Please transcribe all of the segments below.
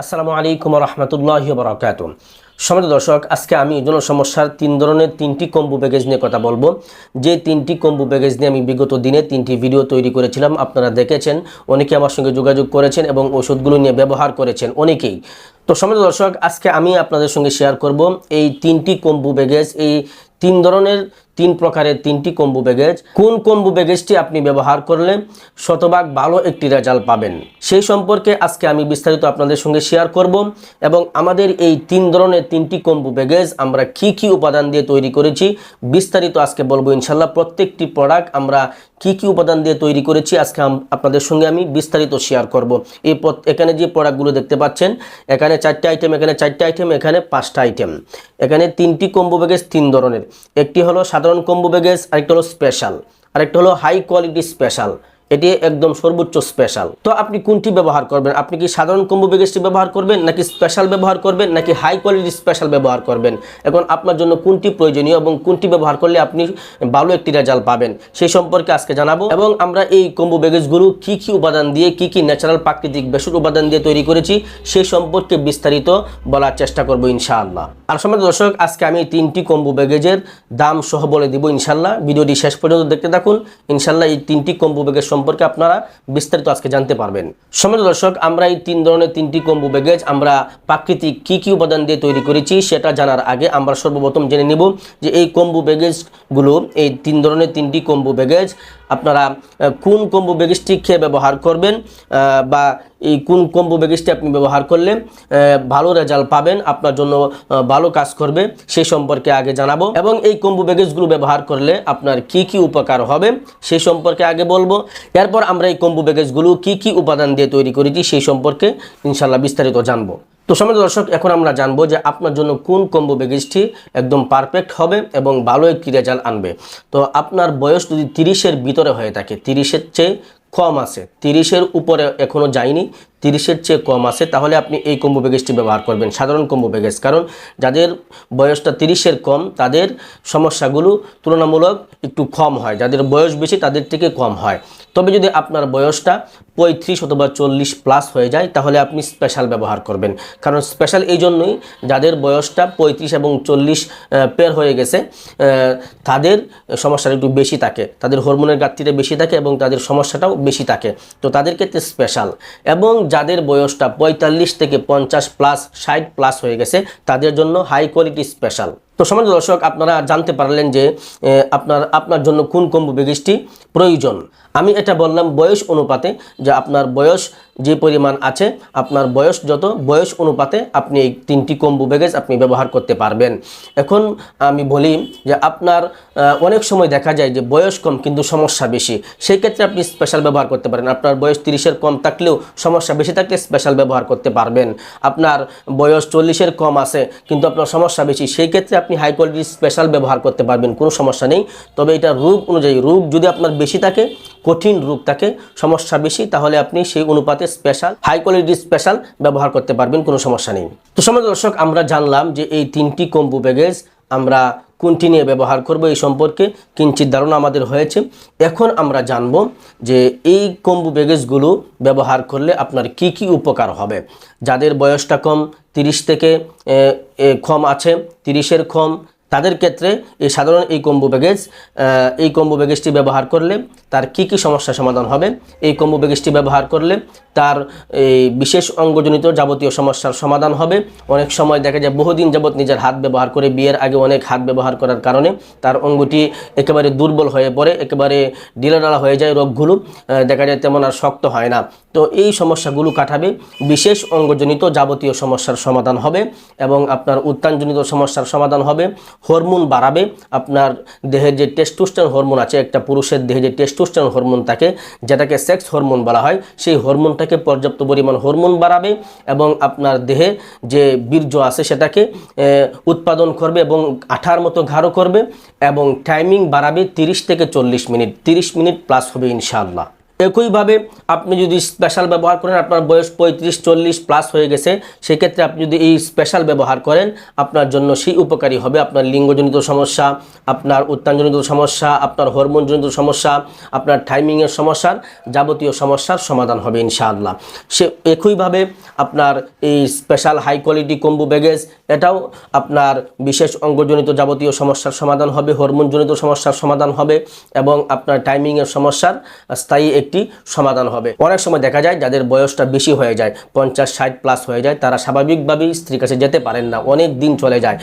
আসসালামু আলাইকুম রহমতুল্লাহ বরকাত সমিত দর্শক, আজকে আমি যৌন সমস্যার তিন ধরনের তিনটি কম্বু প্যাকেজ নিয়ে কথা বলব। যে তিনটি কম্বু প্যাকেজ নিয়ে আমি বিগত দিনে তিনটি ভিডিও তৈরি করেছিলাম, আপনারা দেখেছেন, অনেকে আমার সঙ্গে যোগাযোগ করেছেন এবং ওষুধগুলো নিয়ে ব্যবহার করেছেন অনেকেই। তো সমিত দর্শক, আজকে আমি আপনাদের সঙ্গে শেয়ার করব এই তিনটি কম্বু প্যাকেজ এই তিন ধরনের তিন প্রকারের তিনটি কম্বু প্যাকেজ কোন কম্বু প্যাকেজটি আপনি ব্যবহার করলে শতভাগ ভালো একটি রেজাল্ট পাবেন? সেই সম্পর্কে আজকে আমি বিস্তারিত আপনাদের সঙ্গে শেয়ার করব এবং আমাদের এই তিন ধরনের তিনটি কম্বু ব্যাগেজ আমরা কি কি উপাদান দিয়ে তৈরি করেছি বিস্তারিত আজকে বলব ইনশাল্লাহ প্রত্যেকটি প্রোডাক্ট আমরা কি কি উপাদান দিয়ে তৈরি করেছি আজকে আপনাদের সঙ্গে আমি বিস্তারিত শেয়ার করব। এই এখানে যে প্রোডাক্টগুলো দেখতে পাচ্ছেন, এখানে চারটে আইটেম এখানে চারটে আইটেম এখানে পাঁচটা আইটেম এখানে তিনটি কম্বু প্যাকেজ তিন ধরনের। একটি হলো সাধারণ কম্বো ব্যাগেজ আরেকটা হলো স্পেশাল আরেকটা হলো হাই কোয়ালিটি স্পেশাল এটি একদম সর্বোচ্চ স্পেশাল তো আপনি কোনটি ব্যবহার করবেন? আপনি কি সাধারণ কম্বো প্যাকেজটি ব্যবহার করবেন, নাকি স্পেশাল ব্যবহার করবেন, নাকি হাই কোয়ালিটি স্পেশাল ব্যবহার করবেন? এখন আপনার জন্য কোনটি প্রয়োজনীয় এবং কোনটি ব্যবহার করলে আপনি ভালো একটি রেজাল্ট পাবেন সেই সম্পর্কে আজকে জানাব। এবং আমরা এই কম্বো প্যাকেজগুলো কি কি উপাদান দিয়ে, কি কি ন্যাচারাল প্রাকৃতিক বেসুর উপাদান দিয়ে তৈরি করেছি সেই সম্পর্কে বিস্তারিত বলার চেষ্টা করব ইনশাআল্লাহ। আর সময় দর্শক, আজকে আমি তিনটি কম্বো প্যাকেজের দাম সহ বলে দিব ইনশাল্লাহ ভিডিওটি শেষ পর্যন্ত দেখতে থাকুন। ইনশাল্লাহ এই তিনটি কম্বো প্যাকেজ সম্পর্কে আপনারা বিস্তারিত আজকে জানতে পারবেন। সময় দর্শক, আমরা এই তিন ধরনের তিনটি কম্বু ব্যাগেজ আমরা প্রাকৃতিক কি কি উপাদান দিয়ে তৈরি করেছি সেটা জানার আগে আমরা সর্বপ্রথম জেনে নিব যে এই কম্বো ব্যাগেজগুলো এই তিন ধরনের তিনটি কম্বু প্যাকেজ আপনারা কোন কম্বো প্যাকেজটি খেয়ে ব্যবহার করবেন বা এই কোন কম্বো প্যাকেজটি আপনি ব্যবহার করলে ভালো রেজাল্ট পাবেন, আপনার জন্য ভালো কাজ করবে সেই সম্পর্কে আগে জানাব। এবং এই কম্বো প্যাকেজগুলো ব্যবহার করলে আপনার কি কি উপকার হবে সেই সম্পর্কে আগে বলব। এরপর আমরা এই কম্বো প্যাকেজগুলো কি কি উপাদান দিয়ে তৈরি করেছি সেই সম্পর্কে ইনশাল্লাহ বিস্তারিত জানব। তো সময় দর্শক, এখন আমরা জানব যে আপনার জন্য কোন কম্বো প্যাকেজটি একদম পারফেক্ট হবে এবং ভালো একটি রেজাল্ট আনবে। তো আপনার বয়স যদি তিরিশের ভিতরে হয়ে থাকে, তিরিশের চেয়ে কম আছে, তিরিশের উপরে এখনও যায়নি তিরিশের চেয়ে কম আছে, তাহলে আপনি এই কম্বো প্যাকেজটি ব্যবহার করবেন, সাধারণ কম্বো প্যাকেজ কারণ যাদের বয়সটা তিরিশের কম, তাদের সমস্যাগুলো তুলনামূলক একটু কম হয়, যাদের বয়স বেশি তাদের থেকে কম হয়। তবে যদি আপনার বয়সটা পঁয়ত্রিশ অথবা চল্লিশ প্লাস হয়ে যায়, তাহলে আপনি স্পেশাল ব্যবহার করবেন। কারণ স্পেশাল এই জন্যই যাদের বয়সটা পঁয়ত্রিশ এবং চল্লিশ পের হয়ে গেছে তাদের সমস্যাটা একটু বেশি থাকে, তাদের হরমোনের ঘাটতিটা বেশি থাকে এবং তাদের সমস্যাটাও বেশি থাকে। তো তাদের ক্ষেত্রে স্পেশাল এবং যাদের বয়সটা পঁয়তাল্লিশ থেকে পঞ্চাশ প্লাস ষাট প্লাস হয়ে গেছে, তাদের জন্য হাই কোয়ালিটি স্পেশাল তো সমাজ দর্শক, আপনারা জানতে পারলেন যে আপনার আপনার জন্য কোন কম্বো প্যাকেজটি প্রয়োজন। আমি এটা বললাম বয়স অনুপাতে, যে আপনার বয়স যে পরিমাণ আছে, আপনার বয়স যত, বয়স অনুপাতে আপনি এই তিনটি কম্বু প্যাকেজ আপনি ব্যবহার করতে পারবেন। এখন আমি বলি যে আপনার অনেক সময় দেখা যায় যে বয়স কম কিন্তু সমস্যা বেশি। সেই ক্ষেত্রে আপনি স্পেশাল ব্যবহার করতে পারেন। আপনার বয়স তিরিশের কম থাকলেও সমস্যা বেশি থাকলে স্পেশাল ব্যবহার করতে পারবেন। আপনার বয়স চল্লিশের কম আছে, কিন্তু আপনার সমস্যা বেশি। সেই ক্ষেত্রে আপনি হাই কোয়ালিটির স্পেশাল ব্যবহার করতে পারবেন, কোনো সমস্যা নেই। তবে এটা রূপ অনুযায়ী, রূপ যদি আপনার বেশি থাকে, কঠিন রূপ থাকে, সমস্যা বেশি, তাহলে আপনি সেই অনুপাতে স্পেশাল হাই কোয়ালিটির স্পেশাল ব্যবহার করতে পারবেন, কোনো সমস্যা নেই। তো সময় দর্শক, আমরা জানলাম যে এই তিনটি কম্বু প্যাকেজ আমরা কোনটি নিয়ে ব্যবহার করব এই সম্পর্কে। কিঞ্চিত ধারণা আমাদের হয়েছে। এখন আমরা জানব যে এই কম্বু ব্যাগেজগুলো ব্যবহার করলে আপনার কি কি উপকার হবে। যাদের বয়সটা কম, তিরিশ থেকে কম আছে, তিরিশের কম তাদের ক্ষেত্রে এই সাধারণ এই কম্বো আহ, এই কম্বো প্যাকেজটি ব্যবহার করলে তার কি কি সমস্যা সমাধান হবে? এই কম্বো প্যাকেজটি ব্যবহার করলে তার এই বিশেষ অঙ্গজনিত যাবতীয় সমস্যার সমাধান হবে। অনেক সময় দেখা যায় বহুদিন যাবত নিজের হাত ব্যবহার করে বিয়ের আগে অনেক হাত ব্যবহার করার কারণে তার অঙ্গটি একেবারে দুর্বল হয়ে পড়ে একেবারে ডিলাডালা হয়ে যায় রোগগুলো দেখা যায় তেমন আর শক্ত হয় না। তো এই সমস্যাগুলো কাটাবে বিশেষ অঙ্গজনিত যাবতীয় সমস্যার সমাধান হবে এবং আপনার উত্তানজনিত সমস্যার সমাধান হবে। হরমোন বাড়াবে, আপনার দেহের যে টেস্টোস্টেরন হরমোন আছে, একটা পুরুষের দেহে যে টেস্টোস্টেরন হরমোন থাকে, যেটাকে সেক্স হরমোন বলা হয়, সেই হরমোনটাকে পর্যাপ্ত পরিমাণ হরমোন বাড়াবে এবং আপনার দেহে যে বীর্য আছে সেটাকে উৎপাদন করবে এবং আঠার মতো ঘাড়ো করবে এবং টাইমিং বাড়াবে তিরিশ থেকে চল্লিশ মিনিট, তিরিশ মিনিট প্লাস হবে ইনশাআল্লাহ। একইভাবে আপনি যদি স্পেশাল ব্যবহার করেন, আপনার বয়স পঁয়ত্রিশ, চল্লিশ প্লাস হয়ে গেছে, সেক্ষেত্রে আপনি যদি এই স্পেশাল ব্যবহার করেন, আপনার জন্য সেই উপকারী হবে। আপনার লিঙ্গজনিত সমস্যা, আপনার উত্তানজনিত সমস্যা, আপনার হরমোনজনিত সমস্যা, আপনার টাইমিংয়ের সমস্যার যাবতীয় সমস্যার সমাধান হবে ইনশাআল্লাহ। সে একইভাবে আপনার এই special high quality combo baggage এটাও আপনার বিশেষ অঙ্গজনিত যাবতীয় সমস্যার সমাধান হবে, হরমোনজনিত সমস্যার সমাধান হবে এবং আপনার টাইমিংয়ের সমস্যার স্থায়ী একটি সমাধান হবে। অনেক সময় দেখা যায় যাদের বয়সটা বেশি হয়ে যায়, পঞ্চাশ, ষাট প্লাস হয়ে যায়, তারা স্বাভাবিকভাবেই স্ত্রীর কাছে যেতে পারেন না। অনেক দিন চলে যায়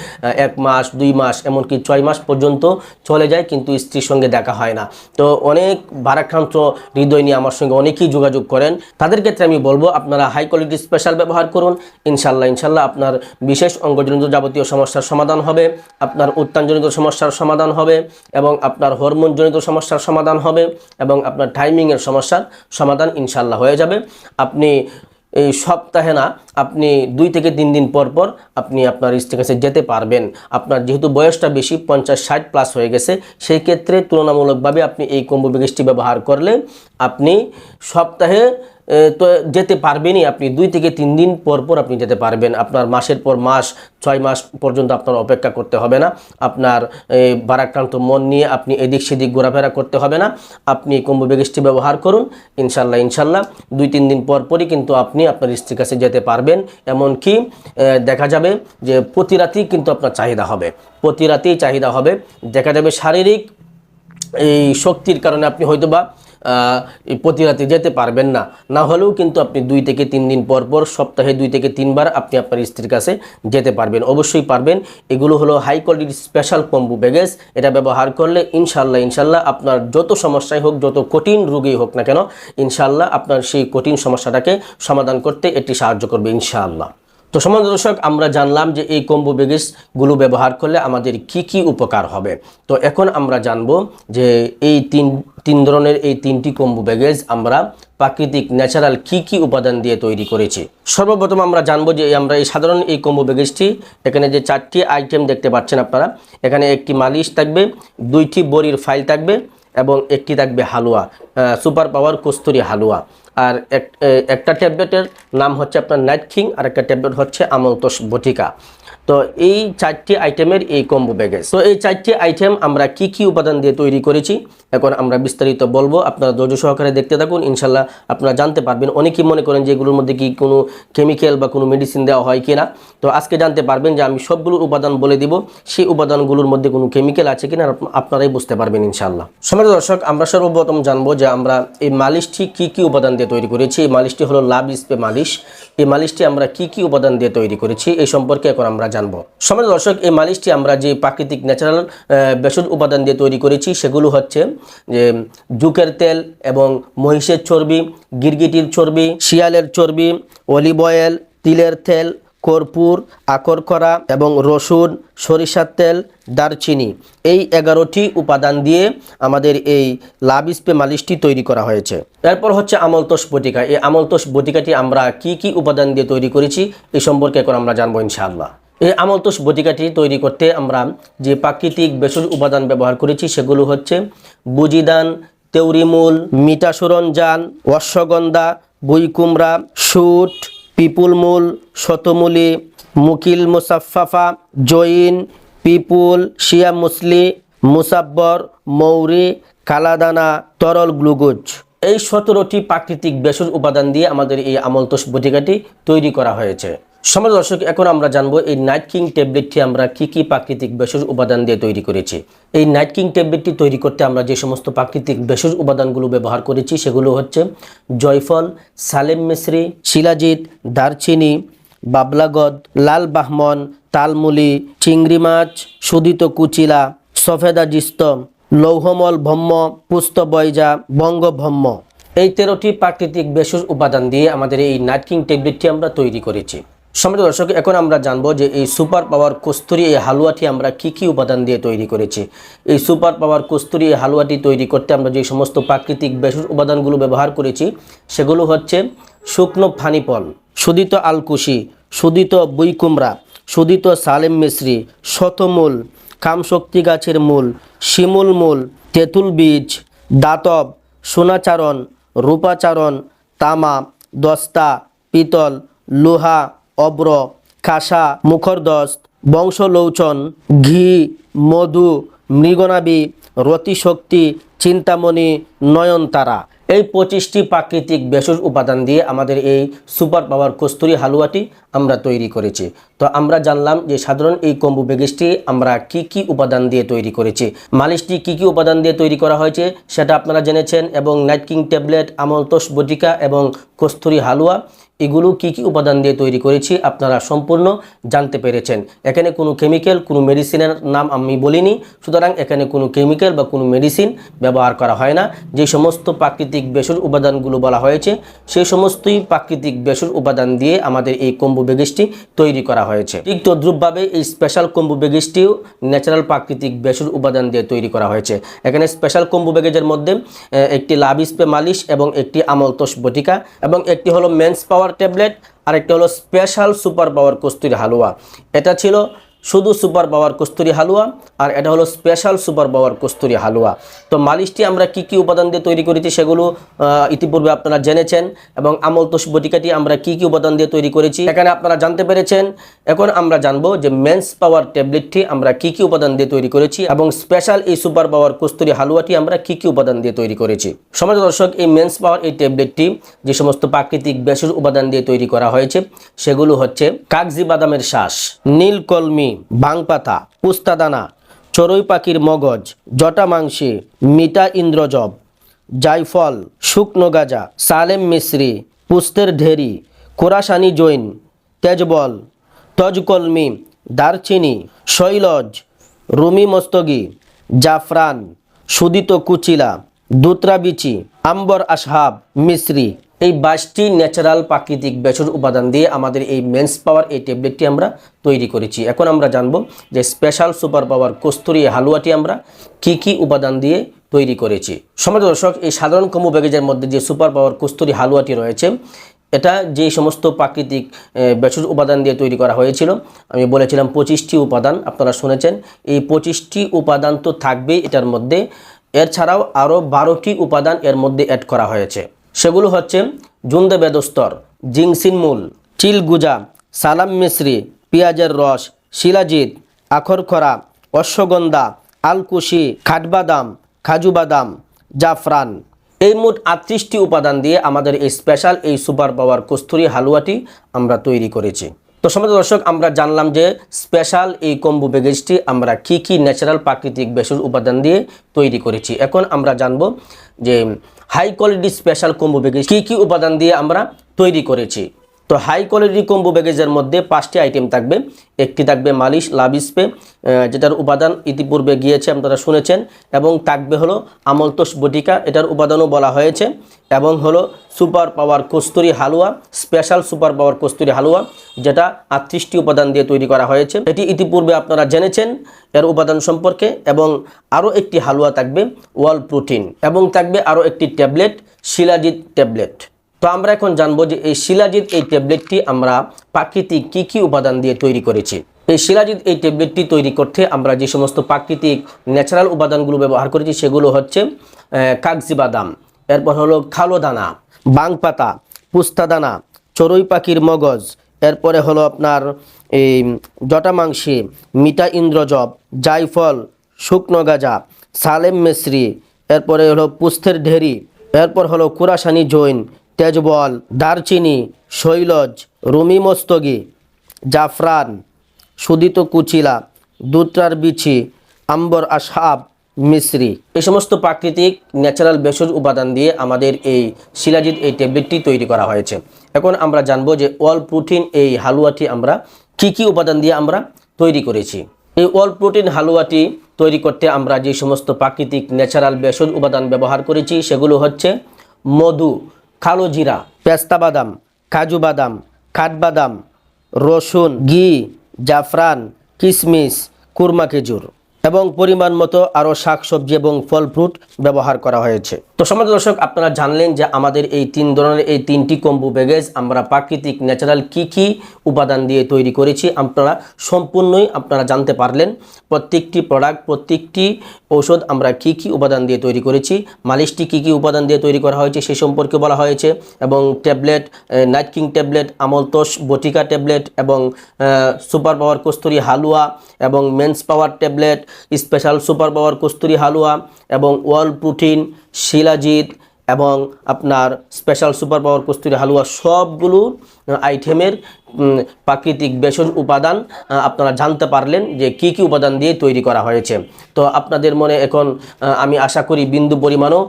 এক মাস, দুই মাস, এমনকি ছয় মাস পর্যন্ত চলে যায়, কিন্তু স্ত্রীর সঙ্গে দেখা হয় না। তো অনেক ভারাক্রান্ত হৃদয় নিয়ে আমার সঙ্গে অনেকেই যোগাযোগ করেন। তাদের ক্ষেত্রে আমি বলব, আপনারা হাই কোয়ালিটি স্পেশাল ব্যবহার করুন। ইনশাল্লাহ ইনশাল্লাহ আপনার বিশেষ অঙ্গজনিত যাবতীয় সমস্যার সমাধান হবে, আপনার উত্তানজনিত সমস্যার সমাধান হবে, এবং আপনার হরমোনজনিত সমস্যার সমাধান হবে, এবং আপনার টাইমিংয়ের সমস্যার সমাধান ইনশাল্লাহ হয়ে যাবে। আপনি এই সপ্তাহে না, আপনি দুই থেকে তিন দিন পর পর আপনি আপনার স্ত্রীর কাছে যেতে পারবেন। আপনার যেহেতু বয়সটা বেশি, পঞ্চাশ, ষাট প্লাস হয়ে গেছে, সেই ক্ষেত্রে তুলনামূলকভাবে আপনি এই কম্বো ব্যবহার করলে আপনি সপ্তাহে তো যেতে পারবেনই আপনি। দুই থেকে তিন দিন পর পর আপনি যেতে পারবেন। আপনার মাসের পর মাস, ছয় মাস পর্যন্ত আপনার অপেক্ষা করতে হবে না। আপনার এই বারাক্রান্ত মন নিয়ে আপনি এদিক সেদিক ঘোরাফেরা করতে হবে না। আপনি কম্বো ব্যাগেজটি ব্যবহার করুন। ইনশাল্লাহ ইনশাল্লাহ। দুই তিন দিন পর পরই কিন্তু আপনি আপনার স্ত্রীর কাছে যেতে পারবেন। এমনকি দেখা যাবে যে প্রতি রাতেই কিন্তু আপনার চাহিদা হবে। প্রতি রাতেই চাহিদা হবে। দেখা যাবে শারীরিক, এই শক্তির কারণে আপনি হয়তোবা প্রতি রাতে যেতে পারবেন না। না হলেও কিন্তু আপনি দুই থেকে তিন দিন পর পর, সপ্তাহে দুই থেকে তিনবার আপনি আপনার স্ত্রীর কাছে যেতে পারবেন। অবশ্যই পারবেন। এগুলো হলো হাই কোয়ালিটির স্পেশাল কম্বু ব্যাগেজ এটা ব্যবহার করলে ইনশাল্লাহ ইনশাল্লাহ আপনার যত সমস্যাই হোক, যত কঠিন রোগী হোক না কেন ইনশাল্লাহ আপনার সেই কঠিন সমস্যাটাকে সমাধান করতে এটি সাহায্য করবে ইনশাআল্লাহ। তো সমাজ দর্শক, আমরা জানলাম যে এই কম্বো ব্যাগেজগুলো ব্যবহার করলে আমাদের কি কি উপকার হবে। তো এখন আমরা জানব যে এই তিন তিন ধরনের এই তিনটি কম্বো ব্যাগেজ আমরা প্রাকৃতিক, ন্যাচারাল কি কি উপাদান দিয়ে তৈরি করেছি। সর্বপ্রথম আমরা জানব যে আমরা এই সাধারণ এই কম্বো ব্যাগেজটি এখানে যে চারটি আইটেম দেখতে পাচ্ছেন আপনারা, এখানে একটি মালিশ থাকবে, দুইটি বড়ির ফাইল থাকবে এবং একটি থাকবে হালুয়া সুপার পাওয়ার কস্তুরি হালুয়া। আর এক একটা ট্যাবলেটের নাম হচ্ছে আপনার নাইট কিং, আর একটা ট্যাবলেট হচ্ছে আমলতোষ বটিকা। তো এই চারটি আইটেমের এই কম্বো ব্যাগেজ তো এই চারটি আইটেম আমরা কি কি উপাদান দিয়ে তৈরি করেছি? এখন আমরা বিস্তারিত বলব, আপনারা ধৈর্য সহকারে দেখতে থাকুন, ইনশাল্লাহ আপনারা জানতে পারবেন। অনেকেই মনে করেন যে এগুলোর মধ্যে কি কোনো কেমিক্যাল বা কোনো মেডিসিন দেওয়া হয় কিনা। তো আজকে জানতে পারবেন যে আমি সবগুলোর উপাদান বলে দিব, সেই উপাদানগুলোর মধ্যে কোনো কেমিক্যাল আছে কিনা আপ- আপনারাই বুঝতে পারবেন ইনশাল্লাহ। সমাজ দর্শক, আমরা সর্বপ্রথম জানব যে আমরা এই মালিশটি কি কি উপাদান দিয়ে তৈরি করেছি। এই মালিশটি হলো লাভ স্পে মালিশ। এই মালিশটি আমরা কি কি উপাদান দিয়ে তৈরি করেছি, এই সম্পর্কে এখন আমরা জানব। সমাজ দর্শক, এই মালিশটি আমরা যে প্রাকৃতিক ন্যাচারাল ভেষজ উপাদান দিয়ে তৈরি করেছি, সেগুলো হচ্ছে যে জুকের তেল এবং মহিষের চর্বি, গিরগিটির চর্বি, শিয়ালের চর্বি, অলিভ অয়েল, তিলের তেল, কর্পূর আকরকরা এবং রসুন, সরিষার তেল, দারচিনি। এই এগারোটি উপাদান দিয়ে আমাদের এই লাভ স্পে মালিশটি তৈরি করা হয়েছে। এরপর হচ্ছে আমলতোষ বটিকা। এই আমলতোষ বটিকাটি আমরা কি কি উপাদান দিয়ে তৈরি করেছি এই সম্পর্কে এখন আমরা জানব ইনশাআল্লাহ। এই আমলতোষ বটিকাটি তৈরি করতে আমরা যে প্রাকৃতিক ভেষজ উপাদান ব্যবহার করেছি সেগুলো হচ্ছে বুজিদান, তেউরিমূল মিটা সরঞ্জান অশ্বগন্ধা বুইকুমড়া শুট পিপুলমূল, শতমূলি, মুকিল মুসাফাফা জৈন, পিপুল, শিয়া মুসলি, মুসাব্বর, মৌরি, কালাদানা, তরল গ্লুকোজ। এই সতেরোটি প্রাকৃতিক ভেষজ উপাদান দিয়ে আমাদের এই আমলতোষ বটিকাটি তৈরি করা হয়েছে। সমাজ দর্শক, এখন আমরা জানব এই নাইট কিং ট্যাবলেটটি আমরা কি কি প্রাকৃতিক ভেষজ উপাদান দিয়ে তৈরি করেছি। এই নাইট কিং ট্যাবলেটটি তৈরি করতে আমরা যে সমস্ত প্রাকৃতিক ভেষজ উপাদানগুলো ব্যবহার করেছি, সেগুলো হচ্ছে জয়ফল, সালেম মিশ্রি শিলাজিৎ, দারচিনি, বাবলাগদ, লাল বাহমন, তালমুলি, চিংড়ি মাছ, সুদিত কুচিলা, সফেদা জিস্তম, লৌহমল ভম্ম, পুস্ত বয়জা বঙ্গভম্ম। এই তেরোটি প্রাকৃতিক ভেষজ উপাদান দিয়ে আমাদের এই নাটকিং ট্যাবলেটটি আমরা তৈরি করেছি। সম্মানিত দর্শক, এখন আমরা জানব যে এই সুপার পাওয়ার কস্তুরি এই হালুয়াটি আমরা কি কি উপাদান দিয়ে তৈরি করেছি। এই সুপার পাওয়ার কস্তুরি এই হালুয়াটি তৈরি করতে আমরা যে সমস্ত প্রাকৃতিক ভেষজ উপাদানগুলো ব্যবহার করেছি, সেগুলো হচ্ছে শুকনো ফানিপল, সুদিত আলকুশি, সুদিত বুইকুমড়া সুদিত সালেম মিশ্রি, শতমূল, কামশক্তি গাছের মূল, শিমুল মূল, তেঁতুল বীজ, দাতব, সোনাচারণ, রূপাচারণ, তামা, দস্তা, পিতল, লোহা অব্র খাসা মুখরদস্ত, বংশলৌচন, ঘি, মধু মৃগনাবি রতিশক্তি, চিন্তামণি, নয়নতারা। এই পঁচিশটি প্রাকৃতিক ভেষজ উপাদান দিয়ে আমাদের এই সুপার পাওয়ার কস্তুরি হালুয়াটি আমরা তৈরি করেছি। তো আমরা জানলাম যে সাধারণ এই কম্বু বেগিসটি আমরা কি কি উপাদান দিয়ে তৈরি করেছি। মালিশটি কি কি উপাদান দিয়ে তৈরি করা হয়েছে সেটা আপনারা জেনেছেন এবং নাইট কিং ট্যাবলেট, আমলতোষ বটিকা এবং কস্তুরি হালুয়া। এগুলো কি কি উপাদান দিয়ে তৈরি করেছি আপনারা সম্পূর্ণ জানতে পেরেছেন। এখানে কোনো কেমিক্যাল কোনো মেডিসিনের নাম আমি বলিনি। সুতরাং এখানে কোনো কেমিক্যাল বা কোনো মেডিসিন ব্যবহার করা হয় না। যে সমস্ত প্রাকৃতিক ভেষজ উপাদানগুলো বলা হয়েছে সেই সমস্তই প্রাকৃতিক ভেষজ উপাদান দিয়ে আমাদের এই কম্বু বেগিসটি তৈরি করা হয়েছে। ঠিক তদ্রুপভাবে এই স্পেশাল কম্বু বেগিসটিও ন্যাচারাল প্রাকৃতিক ভেষজ উপাদান দিয়ে তৈরি করা হয়েছে। এখানে স্পেশাল কম্বু বেগেজের মধ্যে একটি লাভ স্পে মালিশ এবং একটি আমল তোষ বটিকা এবং একটি হলো মেন্স পাওয়ার ট্যাবলেট আর একটা হলো স্পেশাল সুপার পাওয়ার কস্তুরি হালুয়া। এটা ছিল শুধু সুপার পাওয়ার কস্তুরি হালুয়া, আর এটা হলো স্পেশাল সুপার পাওয়ার কস্তুরি হালুয়া। তো মালিশটি আমরা কি কি উপাদান দিয়ে তৈরি করেছি সেগুলো ইতিপূর্বে আপনারা জেনেছেন, এবং আমল তোষ বটিকাটি আমরা কি কি উপাদান দিয়ে তৈরি করেছি এখানে আপনারা জানতে পেরেছেন। এখন আমরা জানব যে মেন্স পাওয়ার ট্যাবলেটটি আমরা কি কি উপাদান দিয়ে তৈরি করেছি, এবং স্পেশাল এই সুপার পাওয়ার কস্তুরি হালুয়াটি আমরা কি কি উপাদান দিয়ে তৈরি করেছি। সমাজ দর্শক, এই মেন্স পাওয়ার এই ট্যাবলেটটি যে সমস্ত প্রাকৃতিক ভেষজ উপাদান দিয়ে তৈরি করা হয়েছে, সেগুলো হচ্ছে কাগজি বাদামের শ্বাস নীলকলমি ভাংপাতা পুস্তাদানা, চড়ুই পাখির মগজ, জটা মাংসি মিটা ইন্দ্রজব, জায়ফল, শুকনো গাজা, সালেম মিশ্রি পুস্তের ঢেরি, কোরাসানি জৈন, তেজবল, তজকলমি, দারচিনি, শৈলজ, রুমি মস্তগি, জাফরান, সুদিত কুচিলা দুত্রা বিচি আম্বর আসহাব মিশ্রি এই বাইশটি ন্যাচারাল প্রাকৃতিক ভেষজ উপাদান দিয়ে আমাদের এই মেন্স পাওয়ার এই ট্যাবলেটটি আমরা তৈরি করেছি। এখন আমরা জানব যে স্পেশাল সুপার পাওয়ার কস্তুরি হালুয়াটি আমরা কি কি উপাদান দিয়ে তৈরি করেছি। সমাজ দর্শক, এই সাধারণ কম্বো ব্যাগেজের মধ্যে যে সুপার পাওয়ার কস্তুরি হালুয়াটি রয়েছে, এটা যে সমস্ত প্রাকৃতিক ভেষজ উপাদান দিয়ে তৈরি করা হয়েছিল, আমি বলেছিলাম পঁচিশটি উপাদান, আপনারা শুনেছেন, এই পঁচিশটি উপাদান তো থাকবেই এটার মধ্যে। এর ছাড়াও আরও বারোটি উপাদান এর মধ্যে অ্যাড করা হয়েছে। সেগুলো হচ্ছে জুন্দে বেদস্তর, জিংসিন মূল চিলগুজা সালাম মিশ্রি, পেঁয়াজের রস, শিলাজিৎ আখরখরা অশ্বগন্ধা, আলকুশি, খাটবাদাম খাজু বাদাম, জাফরান। এই মোট আটত্রিশটি উপাদান দিয়ে আমাদের এই স্পেশাল এই সুপার পাওয়ার কস্তুরি হালুয়াটি আমরা তৈরি করেছি। তো সমাজ দর্শক, আমরা জানলাম যে স্পেশাল এই কম্বু প্যাকেজটি আমরা কি কি ন্যাচারাল প্রাকৃতিক ভেষজ উপাদান দিয়ে তৈরি করেছি। এখন আমরা জানব যে high quality special combo package কী কী উপাদান দিয়ে আমরা তৈরি করেছি? তো হাই কোয়ালিটি কম্বো ব্যাগেজের মধ্যে পাঁচটি আইটেম থাকবে। একটি থাকবে মালিশ লাভ আহ, যেটার উপাদান ইতিপূর্বে গিয়েছে আপনারা শুনেছেন এবং থাকবে হলো আমলতোষ বটিকা এটার উপাদানও বলা হয়েছে এবং হলো সুপার পাওয়ার কস্তুরি হালুয়া স্পেশাল সুপার পাওয়ার কস্তুরি হালুয়া যেটা আটত্রিশটি উপাদান দিয়ে তৈরি করা হয়েছে। এটি ইতিপূর্বে আপনারা জেনেছেন এর উপাদান সম্পর্কে এবং আরও একটি হালুয়া থাকবে ওয়াল প্রোটিন এবং থাকবে আরও একটি ট্যাবলেট শিলাজিৎ ট্যাবলেট। তো আমরা এখন জানব যে এই শিলাজিৎ এই ট্যাবলেটটি আমরা প্রাকৃতিক কি কি উপাদান দিয়ে তৈরি করেছি। এই শিলাজিৎ এই ট্যাবলেটটি তৈরি করতে আমরা যে সমস্ত প্রাকৃতিক ন্যাচারাল উপাদানগুলো ব্যবহার করেছি সেগুলো হচ্ছে কাগজি বাদাম, এরপর হলো খালো দানা, বাং পাতা, পুস্তা দানা, চড়ুই পাখির মগজ, এরপরে হলো আপনার এই জটামাংসি মিটা ইন্দ্রজব, জায়ফল, শুকনো গাজা, সালেম মিশ্রি, এরপরে হলো পুস্থের ঢেরি এরপর হলো কুরাসানি জৈন তেজবল, দারচিনি, শৈলজ, রুমি মস্তগি, জাফরান, সুদিত কুচিলা, দুত্রার বিছি আম্বর আসাব মিশ্রি এই সমস্ত প্রাকৃতিক ন্যাচারাল ভেষজ উপাদান দিয়ে আমাদের এই শিলাজিৎ এই ট্যাবলেটটি তৈরি করা হয়েছে। এখন আমরা জানব যে অল প্রোটিন এই হালুয়াটি আমরা কি কি উপাদান দিয়ে আমরা তৈরি করেছি। এই অল প্রোটিন হালুয়াটি তৈরি করতে আমরা যে সমস্ত প্রাকৃতিক ন্যাচারাল ভেষজ উপাদান ব্যবহার করেছি সেগুলো হচ্ছে মধু কালো জিরা পেস্তা বাদাম কাজু বাদাম কাঠবাদাম রসুন ঘি জাফরান কিশমিশ কুরমা খেজুর। এবং পরিমাণ মতো আরও শাকসবজি এবং ফল ফ্রুট ব্যবহার করা হয়েছে। তো সমাজ দর্শক, আপনারা জানলেন যে আমাদের এই তিন ধরনের, এই তিনটি কম্বু ব্যাগেজ আমরা প্রাকৃতিক ন্যাচারাল কি কি উপাদান দিয়ে তৈরি করেছি আপনারা সম্পূর্ণই আপনারা জানতে পারলেন। প্রত্যেকটি প্রোডাক্ট প্রত্যেকটি ঔষধ আমরা কি কি উপাদান দিয়ে তৈরি করেছি, মালিশটি কি কি উপাদান দিয়ে তৈরি করা হয়েছে সে সম্পর্কে বলা হয়েছে এবং ট্যাবলেট নাইট কিং ট্যাবলেট আমলতোষ বটিকা ট্যাবলেট এবং সুপার পাওয়ার কস্তুরি হালুয়া এবং men's power tablet special super power kasuri হালুয়া এবং ওয়াল প্রোটিন, শিলাজিৎ এবং আপনার স্পেশাল সুপার পাওয়ার কস্তুরি হালুয়া সবগুলো আইটেমের প্রাকৃতিক ভেষজ উপাদান আপনারা জানতে পারলেন যে কি কি উপাদান দিয়ে তৈরি করা হয়েছে। তো আপনাদের মনে এখন আমি আশা করি বিন্দু পরিমাণও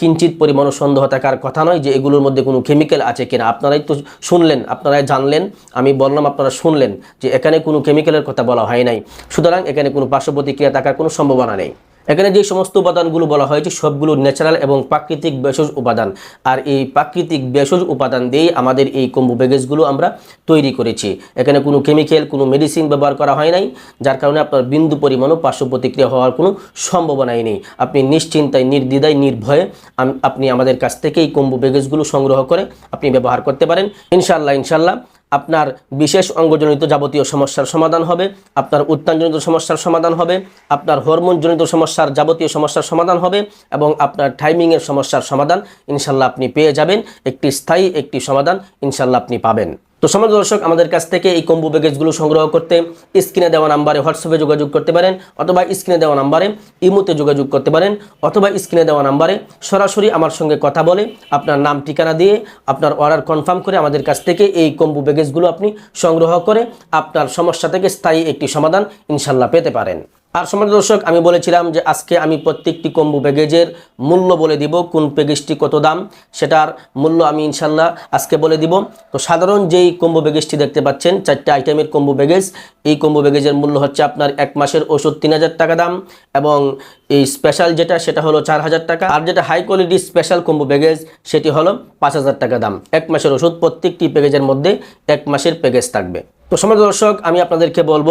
কিঞ্চিত পরিমাণও সন্দেহ থাকার কথা নয় যে এগুলোর মধ্যে কোনো কেমিক্যাল আছে কিনা। আপনারাই তো শুনলেন, আপনারাই জানলেন, আমি বললাম আপনারা শুনলেন যে এখানে কোনো কেমিক্যালের কথা বলা হয় নাই। সুতরাং এখানে কোনো পার্শ্ব প্রতিক্রিয়া থাকার কোনো সম্ভাবনা নেই। এখানে যে সমস্ত উপাদানগুলো বলা হয়েছে, সবগুলো ন্যাচারাল এবং প্রাকৃতিক ভেষজ উপাদান। আর এই প্রাকৃতিক ভেষজ উপাদান দিয়েই আমাদের এই কম্বু ব্যাগেজগুলো আমরা তৈরি করেছি। এখানে কোনো কেমিক্যাল কোনো মেডিসিন ব্যবহার করা হয় নাই, যার কারণে আপনার বিন্দু পরিমাণও পার্শ্ব প্রতিক্রিয়া হওয়ার কোনো সম্ভাবনাই নেই। আপনি নিশ্চিন্তায়, নির্দ্বিধায়, নির্ভয়ে আপনি আমাদের কাছ থেকে এই কম্বু ব্যাগেজগুলো সংগ্রহ করে আপনি ব্যবহার করতে পারেন। ইনশাল্লাহ ইনশাল্লাহ আপনার বিশেষ অঙ্গজনিত যাবতীয় সমস্যার সমাধান হবে, আপনার উত্তানজনিত সমস্যার সমাধান হবে, আপনার হরমোনজনিত সমস্যার যাবতীয় সমস্যার সমাধান হবে এবং আপনার টাইমিংয়ের সমস্যার সমাধান ইনশাল্লাহ আপনি পেয়ে যাবেন। একটি স্থায়ী একটি সমাধান ইনশাল্লাহ আপনি পাবেন। তো সমাজ দর্শক, আমাদের কাছ থেকে এই কম্বু প্যাকেজগুলো সংগ্রহ করতে স্ক্রিনে দেওয়া নাম্বারে হোয়াটসঅ্যাপে যোগাযোগ করতে পারেন অথবা স্ক্রিনে দেওয়া নাম্বারে ইমোতে যোগাযোগ করতে পারেন অথবা স্ক্রিনে দেওয়া নাম্বারে সরাসরি আমার সঙ্গে কথা বলে আপনার নাম, ঠিকানা দিয়ে আপনার অর্ডার কনফার্ম করে আমাদের কাছ থেকে এই কম্বু প্যাকেজগুলো আপনি সংগ্রহ করে আপনার সমস্যা থেকে স্থায়ী একটি সমাধান ইনশাল্লাহ পেতে পারেন। আর সমাজ দর্শক, আমি বলেছিলাম যে আজকে আমি প্রত্যেকটি কম্বু প্যাকেজের মূল্য বলে দিব, কোন প্যাকেজটি কত দাম, সেটার মূল্য আমি ইনশাল্লাহ আজকে বলে দিব। তো সাধারণ যেই কম্বো প্যাকেজটি দেখতে পাচ্ছেন, চারটে আইটেমের কম্বো প্যাকেজ এই কম্বো প্যাকেজের মূল্য হচ্ছে আপনার এক মাসের ওষুধ তিন হাজার টাকা দাম এবং এই স্পেশাল যেটা, সেটা হলো চার হাজার টাকা। আর যেটা high quality special combo package সেটি হলো পাঁচ হাজার টাকা দাম। এক মাসের ওষুধ প্রত্যেকটি প্যাকেজের মধ্যে এক মাসের প্যাকেজ থাকবে। তো সমাজ দর্শক, আমি আপনাদেরকে বলব,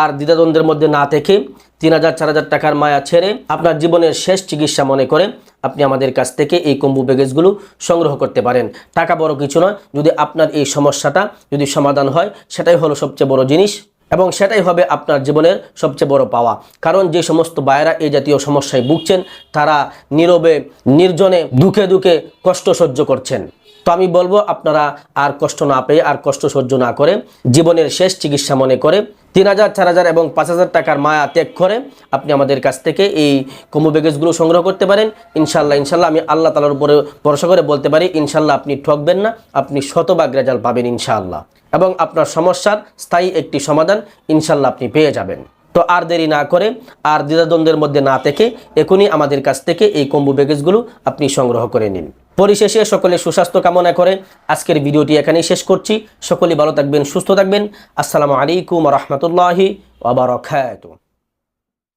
আর দ্বিধাদ্বন্দ্বের মধ্যে না থেকে তিন হাজার, চার হাজার টাকার মায়া ছেড়ে আপনার জীবনের শেষ চিকিৎসা মনে করে আপনি আমাদের কাছ থেকে এই কম্বু প্যাকেজগুলো সংগ্রহ করতে পারেন। টাকা বড় কিছু নয়, যদি আপনার এই সমস্যাটা যদি সমাধান হয়, সেটাই হলো সবচেয়ে বড় জিনিস এবং সেটাই হবে আপনার জীবনের সবচেয়ে বড় পাওয়া। কারণ যে সমস্ত বায়েরা এই জাতীয় সমস্যায় ভুগছেন, তারা নীরবে, নির্জনে, দুঃখে দুঃখে কষ্ট সহ্য করছেন। তো আমি বলব, আপনারা আর কষ্ট না পেয়ে, আর কষ্ট সহ্য না করে, জীবনের শেষ চিকিৎসা মনে করে, তিন হাজার, চার হাজার এবং পাঁচ হাজার টাকার মায়া ত্যাগ করে আপনি আমাদের কাছ থেকে এই কম্বো প্যাকেজগুলো সংগ্রহ করতে পারেন। ইনশাল্লাহ ইনশাল্লাহ আমি আল্লাহ তালার উপরে ভরসা করে বলতে পারি ইনশাল্লাহ আপনি ঠকবেন না, আপনি শতভাগ রেজাল্ট পাবেন ইনশাআল্লাহ। এবং আপনার সমস্যার স্থায়ী একটি সমাধান ইনশাল্লাহ আপনি পেয়ে যাবেন। তো আর দেরি না করে, আর দ্বিধাদ্বন্দ্বের মধ্যে না থেকে এখনই আমাদের কাছ থেকে এই কম্বু প্যাকেজগুলো আপনি সংগ্রহ করে নিন। পরিশেষে সকলে সুস্বাস্থ্য কামনা করে আজকের ভিডিওটি এখানেই শেষ করছি। সকলে ভালো থাকবেন, সুস্থ থাকবেন। আসসালামু আলাইকুম রহমতুল্লাহি আবার